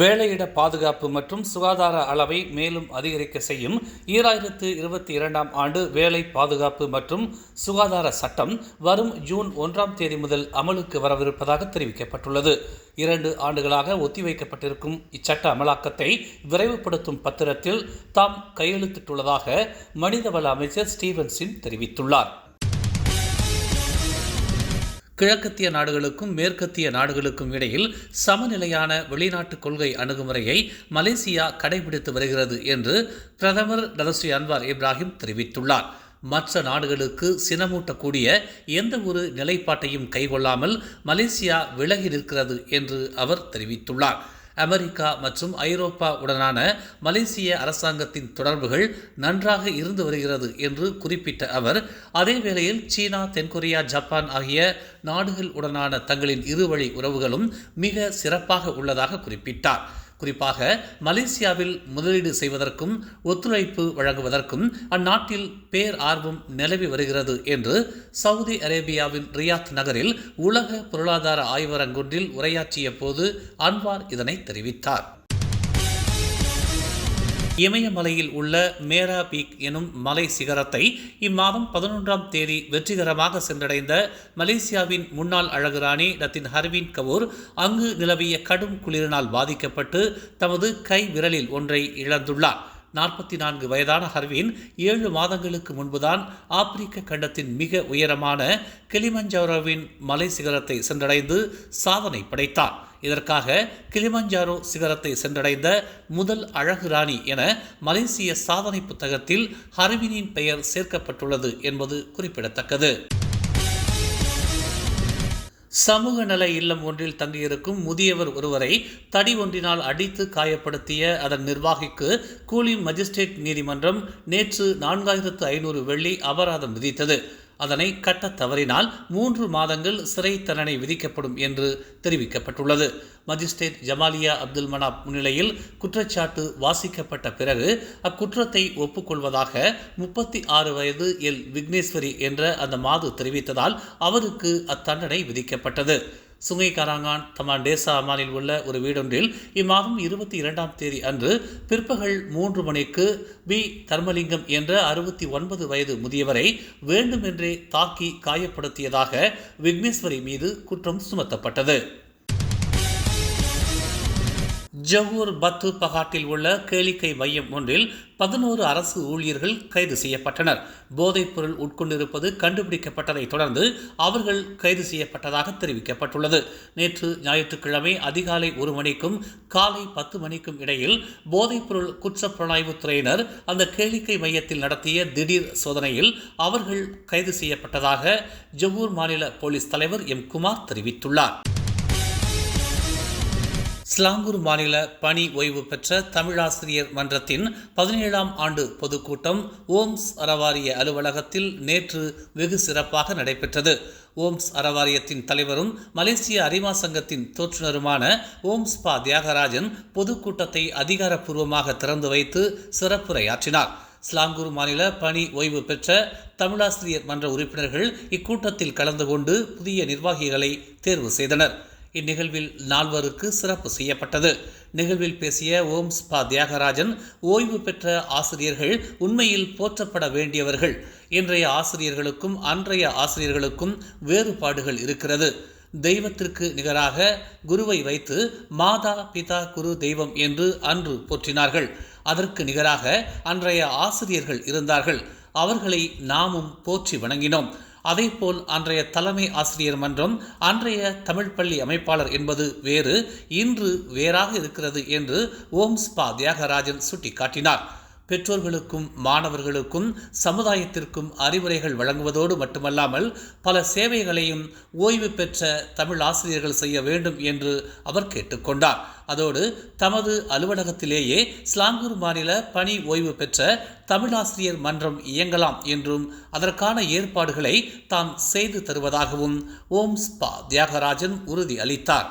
வேலையிட பாதுகாப்பு மற்றும் சுகாதார அளவை மேலும் அதிகரிக்க செய்யும் ஈராயிரத்து இருபத்தி இரண்டாம் ஆண்டு வேலை பாதுகாப்பு மற்றும் சுகாதார சட்டம் வரும் ஜூன் ஒன்றாம் தேதி முதல் அமலுக்கு வரவிருப்பதாக தெரிவிக்கப்பட்டுள்ளது. இரண்டு ஆண்டுகளாக ஒத்திவைக்கப்பட்டிருக்கும் இச்சட்ட அமலாக்கத்தை விரைவுபடுத்தும் பத்திரத்தில் தாம் கையெழுத்திட்டுள்ளதாக மனிதவள அமைச்சர் ஸ்டீவன்சின் தெரிவித்துள்ளார். கிழக்கத்திய நாடுகளுக்கும் மேற்கத்திய நாடுகளுக்கும் இடையில் சமநிலையான வெளிநாட்டு கொள்கை அணுகுமுறையை மலேசியா கடைபிடித்து வருகிறது என்று பிரதமர் நரசி அன்வார் இப்ராஹிம் தெரிவித்துள்ளார். மற்ற நாடுகளுக்கு சினமூட்டக்கூடிய எந்த ஒரு நிலைப்பாட்டையும் கைகொள்ளாமல் மலேசியா விலகி நிற்கிறது என்று அவர் தெரிவித்துள்ளார். அமெரிக்கா மற்றும் ஐரோப்பா உடனான மலேசிய அரசாங்கத்தின் தொடர்புகள் நன்றாக இருந்து வருகிறது என்று குறிப்பிட்ட அவர் அதே வேளையில் சீனா தென்கொரியா ஜப்பான் ஆகிய நாடுகள் உடனான தங்களின் இருவழி உறவுகளும் மிக சிறப்பாக உள்ளதாக குறிப்பிட்டார். குறிப்பாக மலேசியாவில் முதலீடு செய்வதற்கும் ஒத்துழைப்பு வழங்குவதற்கும் அந்நாட்டில் பேர் ஆர்வம் நிலவி வருகிறது என்று சவுதி அரேபியாவின் ரியாத் நகரில் உலக பொருளாதார ஆய்வரங்கொன்றில் உரையாற்றிய போது அன்வார் இதனை தெரிவித்தார். இமயமலையில் உள்ள மேரா பீக் எனும் மலை சிகரத்தை இம்மாதம் பதினொன்றாம் தேதி வெற்றிகரமாக சென்றடைந்த மலேசியாவின் முன்னாள் அழகுராணி ரத்தின் ஹர்வின் கபூர் அங்கு நிலவிய கடும் குளிரினால் பாதிக்கப்பட்டு தமது கை விரலில் ஒன்றை இழந்துள்ளார். நாற்பத்தி நான்கு வயதான ஹர்வின் ஏழு மாதங்களுக்கு முன்புதான் ஆப்பிரிக்க கண்டத்தின் மிக உயரமான கிளிமஞ்சாரோவின் மலை சிகரத்தை சென்றடைந்து சாதனை படைத்தார். இதற்காக கிளிமஞ்சாரோ சிகரத்தை சென்றடைந்த முதல் அழகு ராணி என மலேசிய சாதனை புத்தகத்தில் ஹர்வினின் பெயர் சேர்க்கப்பட்டுள்ளது என்பது குறிப்பிடத்தக்கது. சமூக நல இல்லம் ஒன்றில் தங்கியிருக்கும் முதியவர் ஒருவரை தடி ஒன்றினால் அடித்து காயப்படுத்திய அதன் நிர்வாகிக்கு கூலி மஜிஸ்ட்ரேட் நீதிமன்றம் நேற்று நான்காயிரத்து ஐநூறு வெள்ளி அபராதம் விதித்தது. அதனை கட்ட தவறினால் மூன்று மாதங்கள் சிறை தண்டனை விதிக்கப்படும் என்று தெரிவிக்கப்பட்டுள்ளது. மஜிஸ்ட்ரேட் ஜமாலியா அப்துல் மனாப் முன்னிலையில் குற்றச்சாட்டு வாசிக்கப்பட்ட பிறகு அக்குற்றத்தை ஒப்புக்கொள்வதாக முப்பத்தி ஆறு வயது எல். விக்னேஸ்வரி என்ற அந்த மாது தெரிவித்ததால் அவருக்கு அத்தண்டனை விதிக்கப்பட்டது. சுங்கை காராங்கான் தமான் டேசா அமானில் உள்ள ஒரு வீடொன்றில் இம்மாதம் இருபத்தி இரண்டாம் தேதி அன்று பிற்பகல் மூன்று மணிக்கு பி. தர்மலிங்கம் என்ற அறுபத்தி ஒன்பது வயது முதியவரை வேண்டுமென்றே தாக்கி காயப்படுத்தியதாக விக்னேஸ்வரி மீது குற்றம் சுமத்தப்பட்டது. ஜஹூர் பத்து பகாட்டில் உள்ள கேளிக்கை மையம் ஒன்றில் பதினோரு அரசு ஊழியர்கள் கைது செய்யப்பட்டனர். போதைப்பொருள் உட்கொண்டிருப்பது கண்டுபிடிக்கப்பட்டதைத் தொடர்ந்து அவர்கள் கைது செய்யப்பட்டதாக தெரிவிக்கப்பட்டுள்ளது. நேற்று ஞாயிற்றுக்கிழமை அதிகாலை ஒரு மணிக்கும் காலை பத்து மணிக்கும் இடையில் போதைப்பொருள் குற்றப்புலனாய்வுத் துறையினர் அந்த கேளிக்கை மையத்தில் நடத்திய திடீர் சோதனையில் அவர்கள் கைது செய்யப்பட்டதாக ஜவ்வூர் மாநில போலீஸ் தலைவர் எம். குமார் தெரிவித்துள்ளார். ஸ்லாங்கூர் மாநில பணி ஓய்வு பெற்ற தமிழாசிரியர் மன்றத்தின் பதினேழாம் ஆண்டு பொதுக்கூட்டம் ஓம்ஸ் அறவாரிய அலுவலகத்தில் நேற்று வெகு சிறப்பாக நடைபெற்றது. ஓம்ஸ் அறவாரியத்தின் தலைவரும் மலேசிய அரிமா சங்கத்தின் தோற்றுநருமான ஓம்ஸ் பா. தியாகராஜன் பொதுக்கூட்டத்தை அதிகாரப்பூர்வமாக திறந்து வைத்து சிறப்புரையாற்றினார். ஸ்லாங்கூர் மாநில பணி ஓய்வு பெற்ற தமிழாசிரியர் மன்ற உறுப்பினர்கள் இக்கூட்டத்தில் கலந்து கொண்டு புதிய நிர்வாகிகளை தேர்வு செய்தனர். இந்நிகழ்வில் நால்வருக்கு சிறப்பு செய்யப்பட்டது. நிகழ்வில் பேசிய ஓம் ஸ்பா தியாகராஜன் ஓய்வு பெற்ற ஆசிரியர்கள் உண்மையில் போற்றப்பட வேண்டியவர்கள். இன்றைய ஆசிரியர்களுக்கும் அன்றைய ஆசிரியர்களுக்கும் வேறுபாடுகள் இருக்கிறது. தெய்வத்திற்கு நிகராக குருவை வைத்து மாதா பிதா குரு தெய்வம் என்று அன்று போற்றினார்கள். அதற்கு நிகராக அன்றைய ஆசிரியர்கள் இருந்தார்கள். அவர்களை நாமும் போற்றி வணங்கினோம். அதேபோல் அன்றைய தலைமை ஆசிரியர் மன்றம் அன்றைய தமிழ் பள்ளி அமைப்பாளர் என்பது வேறு இன்று வேறாக இருக்கிறது என்று ஓம்ஸ் பா தியாகராஜன் சுட்டிக்காட்டினார். பெற்றோர்களுக்கும் மாணவர்களுக்கும் சமுதாயத்திற்கும் அறிவுரைகள் வழங்குவதோடு மட்டுமல்லாமல் பல சேவைகளையும் ஓய்வு பெற்ற தமிழ் ஆசிரியர்கள் செய்ய வேண்டும் என்று அவர் கேட்டுக்கொண்டார். அதோடு தமது அலுவலகத்திலேயே ஸ்லாங்கூர் மாநில பணி ஓய்வு பெற்ற தமிழாசிரியர் மன்றம் இயங்கலாம் என்றும் அதற்கான ஏற்பாடுகளை தாம் செய்து தருவதாகவும் ஓம் ஸ்பா தியாகராஜன் உறுதி அளித்தார்